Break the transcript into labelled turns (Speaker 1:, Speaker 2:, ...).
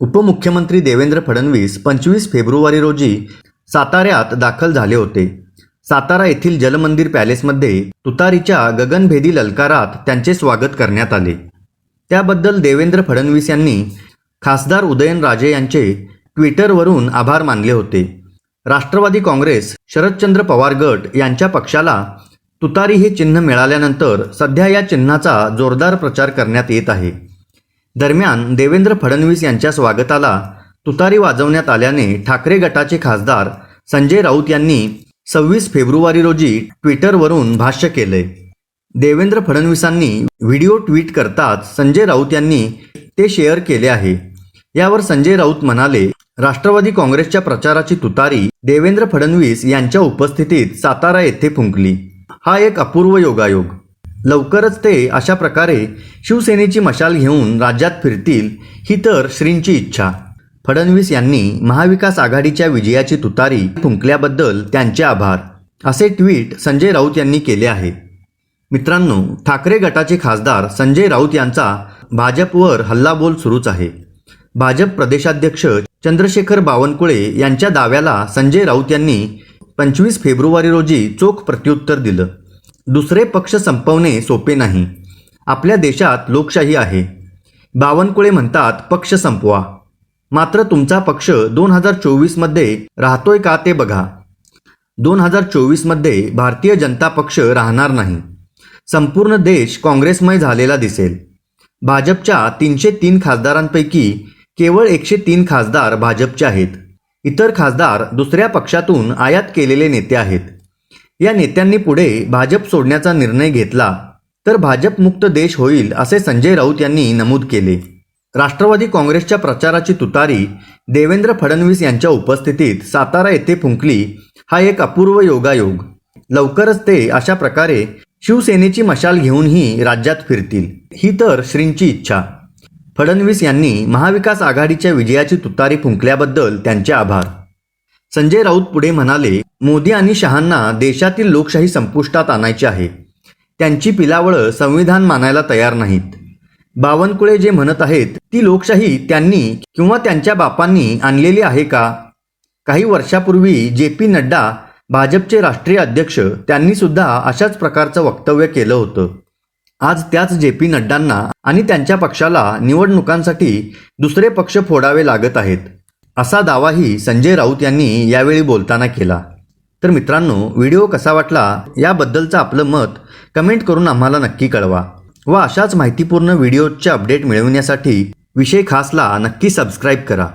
Speaker 1: उपमुख्यमंत्री देवेंद्र फडणवीस पंचवीस फेब्रुवारी रोजी साताऱ्यात दाखल झाले होते. सातारा येथील जलमंदिर पॅलेसमध्ये तुतारीच्या गगनभेदी ललकारात त्यांचे स्वागत करण्यात आले. त्याबद्दल देवेंद्र फडणवीस यांनी खासदार उदयनराजे यांचे ट्विटरवरून आभार मानले होते. राष्ट्रवादी काँग्रेस शरदचंद्र पवार गट यांच्या पक्षाला तुतारी हे चिन्ह मिळाल्यानंतर सध्या या चिन्हाचा जोरदार प्रचार करण्यात येत आहे. दरम्यान देवेंद्र फडणवीस यांच्या स्वागताला तुतारी वाजवण्यात आल्याने ठाकरे गटाचे खासदार संजय राऊत यांनी सव्वीस फेब्रुवारी रोजी ट्विटरवरून भाष्य केलंय देवेंद्र फडणवीसांनी व्हिडिओ ट्विट करताच संजय राऊत यांनी ते शेअर केले आहे. यावर संजय राऊत म्हणाले राष्ट्रवादी काँग्रेसच्या प्रचाराची तुतारी देवेंद्र फडणवीस यांच्या उपस्थितीत सातारा येथे फुंकली. हा एक अपूर्व योगायोग. लवकरच ते अशा प्रकारे शिवसेनेची मशाल घेऊन राज्यात फिरतील ही तर श्रींची इच्छा. फडणवीस यांनी महाविकास आघाडीच्या विजयाची तुतारी फुंकल्याबद्दल त्यांचे आभार. असे ट्विट संजय राऊत यांनी केले आहे. मित्रांनो ठाकरे गटाचे खासदार संजय राऊत यांचा भाजपवर हल्लाबोल सुरूच आहे. भाजप प्रदेशाध्यक्ष चंद्रशेखर बावनकुळे यांच्या दाव्याला संजय राऊत यांनी पंचवीस फेब्रुवारी रोजी चोख प्रत्युत्तर दिलं. दुसरे पक्ष संपवणे सोपे नाही. आपल्या देशात लोकशाही आहे. बावनकुळे म्हणतात पक्ष संपवा. मात्र तुमचा पक्ष दोन हजार चोवीसमध्ये राहतोय का ते बघा. दोन हजार चोवीसमध्ये भारतीय जनता पक्ष राहणार नाही. संपूर्ण देश काँग्रेसमय झालेला दिसेल. भाजपच्या तीनशे तीन खासदारांपैकी केवळ एकशे तीन खासदार भाजपचे आहेत. इतर खासदार दुसऱ्या पक्षातून आयात केलेले नेते आहेत. या नेत्यांनी पुढे भाजप सोडण्याचा निर्णय घेतला तर भाजपमुक्त देश होईल असे संजय राऊत यांनी नमूद केले. राष्ट्रवादी काँग्रेसच्या प्रचाराची तुतारी देवेंद्र फडणवीस यांच्या उपस्थितीत सातारा येथे फुंकली हा एक अपूर्व योगायोग. लवकरच ते अशा प्रकारे शिवसेनेची मशाल घेऊनही राज्यात फिरतील ही तर श्रींची इच्छा. फडणवीस यांनी महाविकास आघाडीच्या विजयाची तुतारी फुंकल्याबद्दल त्यांचे आभार. संजय राऊत पुढे म्हणाले मोदी आणि शहांना देशातील लोकशाही संपुष्टात आणायची आहे. त्यांची पिलावळं संविधान मानायला तयार नाहीत. बावनकुळे जे म्हणत आहेत ती लोकशाही त्यांनी किंवा त्यांच्या बापांनी आणलेली आहे का? काही वर्षापूर्वी जे पी नड्डा भाजपचे राष्ट्रीय अध्यक्ष त्यांनी सुद्धा अशाच प्रकारचं वक्तव्य केलं होतं. आज त्याच जे पी नड्डांना आणि त्यांच्या पक्षाला निवडणुकांसाठी दुसरे पक्ष फोडावे लागत आहेत. असा दावाही संजय राऊत यांनी यावेळी बोलताना केला. तर मित्रांनो व्हिडिओ कसा वाटला याबद्दलचं आपलं मत कमेंट करून आम्हाला नक्की कळवा व अशाच माहितीपूर्ण व्हिडिओचे अपडेट मिळवण्यासाठी विषय खासला नक्की सबस्क्राईब करा.